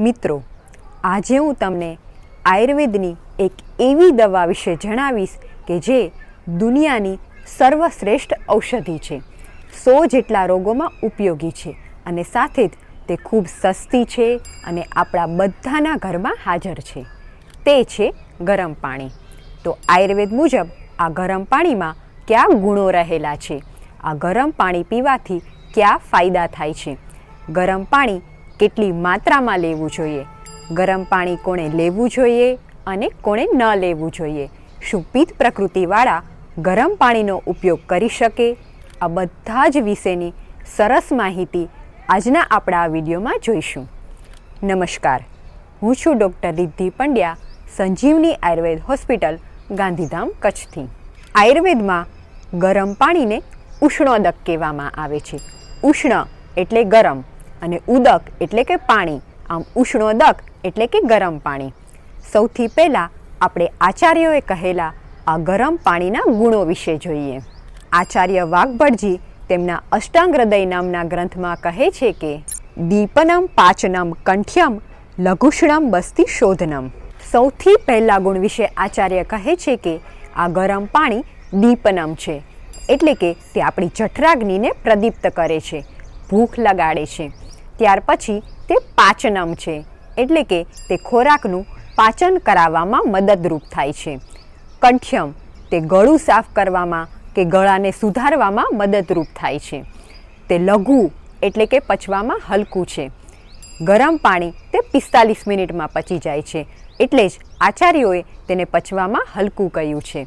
મિત્રો, આજે હું તમને આયુર્વેદની એક એવી દવા વિશે જણાવીશ કે જે દુનિયાની સર્વશ્રેષ્ઠ ઔષધિ છે. સો જેટલા રોગોમાં ઉપયોગી છે અને સાથે જ તે ખૂબ સસ્તી છે અને આપણા બધાના ઘરમાં હાજર છે. તે છે ગરમ પાણી. તો આયુર્વેદ મુજબ આ ગરમ પાણીમાં કયા ગુણો રહેલા છે? આ ગરમ પાણી પીવાથી કયા ફાયદા થાય છે? ગરમ પાણી કેટલી માત્રામાં લેવું જોઈએ? ગરમ પાણી કોણે લેવું જોઈએ અને કોણે ન લેવું જોઈએ? શું પિત્ત પ્રકૃતિવાળા ગરમ પાણીનો ઉપયોગ કરી શકે? આ બધા જ વિશેની સરસ માહિતી આજના આપણા આ વિડીયોમાં જોઈશું. નમસ્કાર. હું છું ડૉક્ટર રિદ્ધિ પંડ્યા, સંજીવની આયુર્વેદ હોસ્પિટલ, ગાંધીધામ, કચ્છથી. આયુર્વેદમાં ગરમ પાણીને ઉષ્ણોદક કહેવામાં આવે છે. ઉષ્ણ એટલે ગરમ. અને ઉદક એટલે કે પાણી, આમ ઉષ્ણોદક એટલે કે ગરમ પાણી. સૌથી પહેલાં આપણે આચાર્યોએ કહેલા આ ગરમ પાણીના ગુણો વિશે જોઈએ. આચાર્ય વાઘભટજી તેમના અષ્ટાંગ હૃદય નામના ગ્રંથમાં કહે છે કે, દીપનમ પાચનમ કંઠ્યમ લઘુષ્ણમ બસ્તી શોધનમ. સૌથી પહેલા ગુણ વિશે આચાર્ય કહે છે કે, આ ગરમ પાણી દીપનમ છે. એટલે કે તે આપણી જઠરાગ્નિને પ્રદીપ્ત કરે છે, ભૂખ લગાડે છે. ત્યાર પછી તે પાચનમ છે. એટલે કે તે ખોરાકનું પાચન કરાવવામાં મદદરૂપ થાય છે. કંઠ્યમ તે ગળું સાફ કરવામાં કે ગળાને સુધારવામાં મદદરૂપ થાય છે. તે લઘુ એટલે કે પચવામાં હલકું છે. ગરમ પાણી તે પિસ્તાલીસ મિનિટમાં પચી જાય છે. એટલે જ આચાર્યોએ તેને પચવામાં હલકું કહ્યું છે.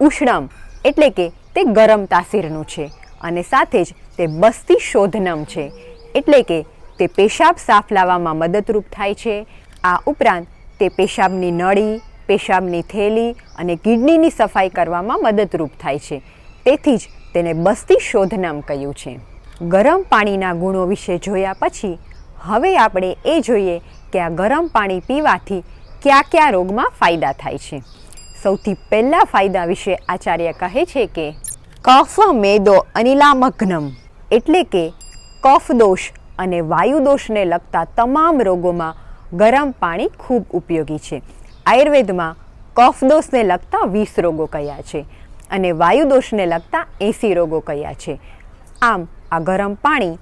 ઉષ્ણમ એટલે કે તે ગરમ તાસીરનું છે અને સાથે જ તે બસ્તી શોધનમ છે. એટલે કે તે પેશાબ સાફ લાવવામાં મદદરૂપ થાય છે. આ ઉપરાંત તે પેશાબની નળી, પેશાબની થેલી અને કિડનીની સફાઈ કરવામાં મદદરૂપ થાય છે. તેથી જ તેને બસ્તી શોધનામ કહ્યું છે. ગરમ પાણીના ગુણો વિશે જોયા પછી હવે આપણે એ જોઈએ કે આ ગરમ પાણી પીવાથી કયા કયા રોગમાં ફાયદા થાય છે. સૌથી પહેલા ફાયદા વિશે આચાર્ય કહે છે કે, કફ, મેદો, અનિલામગ્નમ એટલે કે કફ દોષ અને વાયુ દોષને લગતા તમામ રોગોમાં ગરમ પાણી ખૂબ ઉપયોગી છે. આયુર્વેદમાં કફદોષને લગતા વીસ રોગો કયા છે અને વાયુદોષને લગતા એંસી રોગો કયા છે. આમ, આ ગરમ પાણી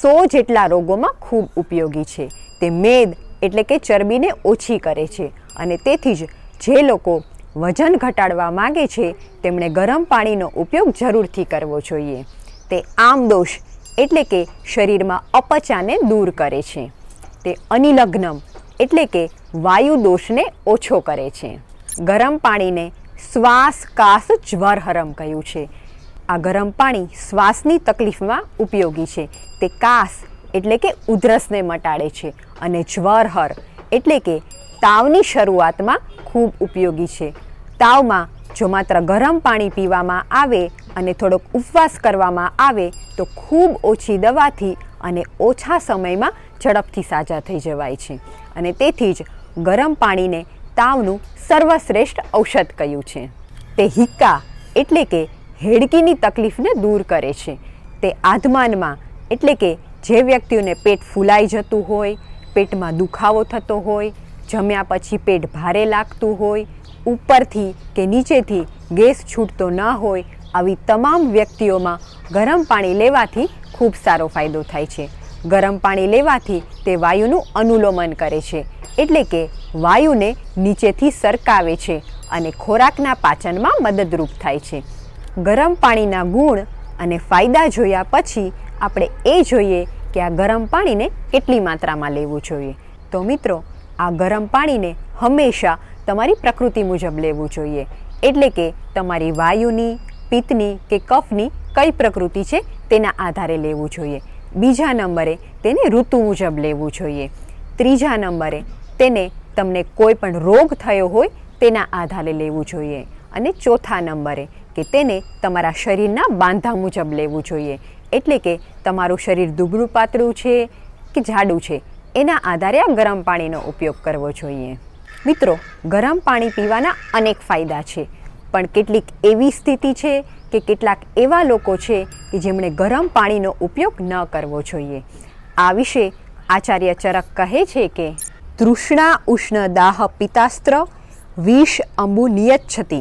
સો જેટલા રોગોમાં ખૂબ ઉપયોગી છે. તે મેદ એટલે કે ચરબીને ઓછી કરે છે અને તેથી જ જે લોકો વજન ઘટાડવા માગે છે, તેમણે ગરમ પાણીનો ઉપયોગ જરૂરથી કરવો જોઈએ. તે આમ દોષ એટલે કે શરીરમાં અપચાને દૂર કરે છે. તે અનિલગ્નમ એટલે કે વાયુ દોષને ઓછો કરે છે. ગરમ પાણીને શ્વાસ કાસ જ્વરહરમ કહ્યું છે. આ ગરમ પાણી શ્વાસની તકલીફમાં ઉપયોગી છે. તે કાસ એટલે કે ઉધરસને મટાડે છે અને જ્વરહર એટલે કે તાવની શરૂઆતમાં ખૂબ ઉપયોગી છે. તાવમાં જો માત્ર ગરમ પાણી પીવામાં આવે અને થોડોક ઉપવાસ કરવામાં આવે તો ખૂબ ઓછી દવાથી અને ઓછા સમયમાં ઝડપથી સાજા થઈ જવાય છે. અને તેથી જ ગરમ પાણીને તાવનું સર્વશ્રેષ્ઠ ઔષધ કહ્યું છે. તે હિક્કા એટલે કે હેડકીની તકલીફને દૂર કરે છે. તે આધમાનમાં એટલે કે જે વ્યક્તિઓને પેટ ફૂલાઈ જતું હોય, પેટમાં દુખાવો થતો હોય, જમ્યા પછી પેટ ભારે લાગતું હોય, ઉપરથી કે નીચેથી ગેસ છૂટતો ન હોય આવી તમામ વ્યક્તિઓમાં ગરમ પાણી લેવાથી ખૂબ સારો ફાયદો થાય છે. ગરમ પાણી લેવાથી તે વાયુનું અનુલોમન કરે છે. એટલે કે વાયુને નીચેથી સરકાવે છે અને ખોરાકના પાચનમાં મદદરૂપ થાય છે. ગરમ પાણીના ગુણ અને ફાયદા જોયા પછી આપણે એ જોઈએ કે આ ગરમ પાણીને કેટલી માત્રામાં લેવું જોઈએ. તો મિત્રો, આ ગરમ પાણીને હંમેશા તમારી પ્રકૃતિ મુજબ લેવું જોઈએ. એટલે કે તમારી વાયુની પિત્તની કે કફની કઈ પ્રકૃતિ છે તેના આધારે લેવું જોઈએ. બીજા નંબરે તેને ઋતુ મુજબ લેવું જોઈએ. ત્રીજા નંબરે તેને તમને કોઈ પણ રોગ થયો હોય તેના આધારે લેવું જોઈએ. અને ચોથા નંબરે કે તેને તમારા શરીરના બાંધા મુજબ લેવું જોઈએ. એટલે કે તમારું શરીર દુબળું પાતળું છે કે જાડું છે, એના આધારે આ ગરમ પાણીનો ઉપયોગ કરવો જોઈએ. મિત્રો, ગરમ પાણી પીવાના અનેક ફાયદા છે. પણ કેટલીક એવી સ્થિતિ છે કે કેટલાક એવા લોકો છે કે જેમણે ગરમ પાણીનો ઉપયોગ ન કરવો જોઈએ. આ વિશે આચાર્ય ચરક કહે છે કે, તૃષ્ણા ઉષ્ણ દાહ પિતાસ્ત્ર વિષ અંબુ નિયચ્છતિ.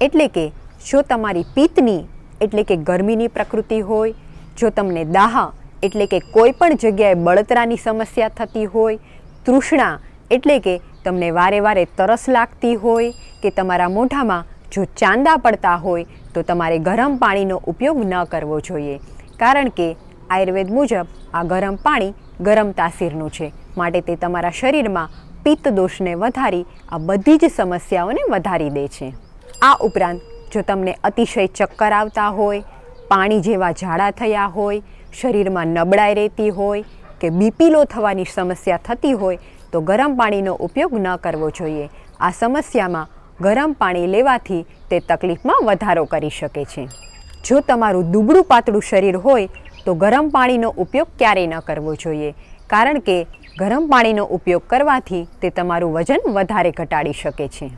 એટલે કે, જો તમારી પિત્તની, એટલે કે ગરમીની પ્રકૃતિ હોય, જો તમને દાહ, એટલે કે કોઈ પણ જગ્યાએ બળતરાની સમસ્યા થતી હોય, તૃષ્ણા, એટલે કે તમને વારે વારે તરસ લાગતી હોય, કે તમારા મોઢામાં જો ચાંદા પડતા હોય તો તમારે ગરમ પાણીનો ઉપયોગ ન કરવો જોઈએ. કારણ કે આયુર્વેદ મુજબ આ ગરમ પાણી ગરમ તાસીરનું છે. માટે તે તમારા શરીરમાં પિત્ત દોષને વધારી, આ બધી જ સમસ્યાઓને વધારી દે છે. આ ઉપરાંત, જો તમને અતિશય ચક્કર આવતા હોય, પાણી જેવા ઝાડા થયા હોય, શરીરમાં નબળાઈ રહેતી હોય કે બીપીલો થવાની સમસ્યા થતી હોય, તો ગરમ પાણીનો ઉપયોગ ન કરવો જોઈએ. આ સમસ્યામાં ગરમ પાણી લેવાથી તે તકલીફમાં વધારો કરી શકે છે. જો તમારું દુબળું પાતળું શરીર હોય, તો ગરમ પાણીનો ઉપયોગ ક્યારેય ન કરવો જોઈએ, કારણ કે ગરમ પાણીનો ઉપયોગ કરવાથી તે તમારું વજન વધારે ઘટાડી શકે છે.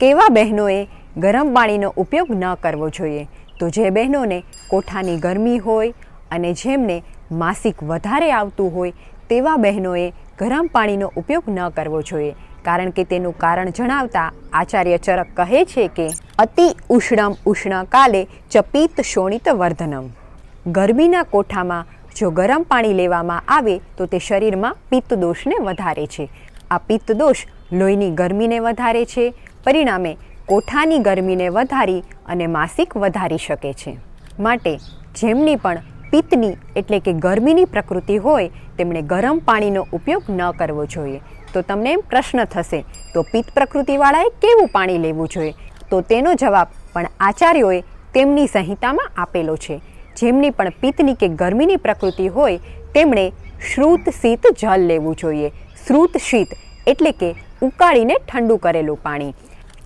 કેવા બહેનોએ ગરમ પાણીનો ઉપયોગ ન કરવો જોઈએ, તો જે બહેનોને કોઠાની ગરમી હોય અને જેમને માસિક વધારે આવતું હોય, તેવા બહેનોએ ગરમ પાણીનો ઉપયોગ ન કરવો જોઈએ કારણ કે તેનું કારણ જણાવતા આચાર્ય ચરક કહે છે કે, અતિ ઉષ્ણમ ઉષ્ણ કાલે ચપિત શોણિત વર્ધનમ. ગરમીના કોઠામાં જો ગરમ પાણી લેવામાં આવે, તો તે શરીરમાં પિત્ત દોષને વધારે છે. આ પિત્ત દોષ લોહીની ગરમીને વધારે છે. પરિણામે કોઠાની ગરમીને વધારી અને માસિક વધારી શકે છે. માટે જેમની પણ પિત્તની એટલે કે ગરમીની પ્રકૃતિ હોય, તેમણે ગરમ પાણીનો ઉપયોગ ન કરવો જોઈએ. તો તમને એમ પ્રશ્ન થશે, તો પિત્ત પ્રકૃતિવાળાએ કેવું પાણી લેવું જોઈએ? તો તેનો જવાબ પણ આચાર્યોએ તેમની સંહિતામાં આપેલો છે. જેમની પણ પિત્તની કે ગરમીની પ્રકૃતિ હોય, તેમણે શ્રુત શીત જલ લેવું જોઈએ. શ્રુત શીત એટલે કે ઉકાળીને ઠંડુ કરેલું પાણી.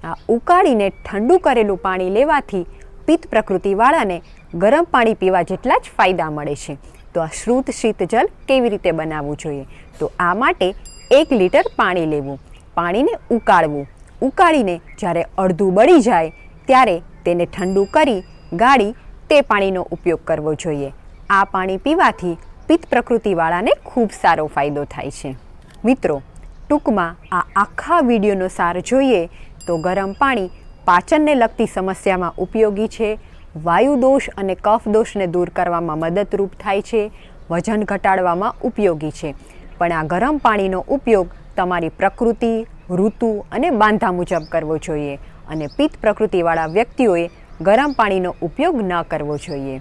આ ઉકાળીને ઠંડુ કરેલું પાણી લેવાથી પિત્ત પ્રકૃતિવાળાને ગરમ પાણી પીવા જેટલા જ ફાયદા મળે છે. તો આ શ્રુત શીત જલ કેવી રીતે બનાવવું જોઈએ? તો આ માટે એક લીટર પાણી લેવું, પાણીને ઉકાળવું. ઉકાળીને જ્યારે અડધું બળી જાય, ત્યારે તેને ઠંડુ કરી ગાળી તે પાણીનો ઉપયોગ કરવો જોઈએ. આ પાણી પીવાથી પિત્ત પ્રકૃતિવાળાને ખૂબ સારો ફાયદો થાય છે. મિત્રો, ટૂંકમાં આ આખા વિડીયોનો સાર જોઈએ તો ગરમ પાણી પાચનને લગતી સમસ્યામાં ઉપયોગી છે, વાયુ દોષ અને કફ દોષને દૂર કરવામાં મદદરૂપ થાય છે, વજન ઘટાડવામાં ઉપયોગી છે. પણ આ ગરમ પાણીનો ઉપયોગ તમારી પ્રકૃતિ, ઋતુ અને બાંધા મુજબ કરવો જોઈએ અને પિત્ત પ્રકૃતિવાળા વ્યક્તિઓએ ગરમ પાણીનો ઉપયોગ ન કરવો જોઈએ.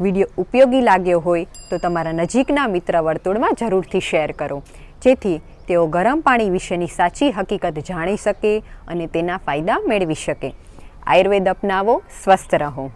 વીડિયો ઉપયોગી લાગ્યો હોય તો તમારા નજીકના મિત્ર વર્તુળમાં જરૂરથી શેર કરો. જેથી તેઓ ગરમ પાણી વિશેની સાચી હકીકત જાણી શકે અને તેના ફાયદા મેળવી શકે. આયુર્વેદ અપનાવો, સ્વસ્થ રહો.